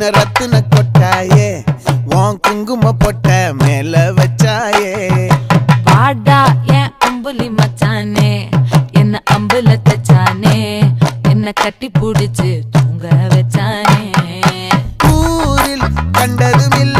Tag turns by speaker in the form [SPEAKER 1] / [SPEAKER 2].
[SPEAKER 1] என்ன ரத்தின கொட்டாயே உன் குங்கும பொட்ட மேல வச்சாயே.
[SPEAKER 2] பாடா என் அம்புலி மச்சானே என்ன அம்புல தச்சானே என்ன கட்டி பிடிச்சு தூங்க வச்சானே.
[SPEAKER 1] ஊரில் கண்டதும் இல்லை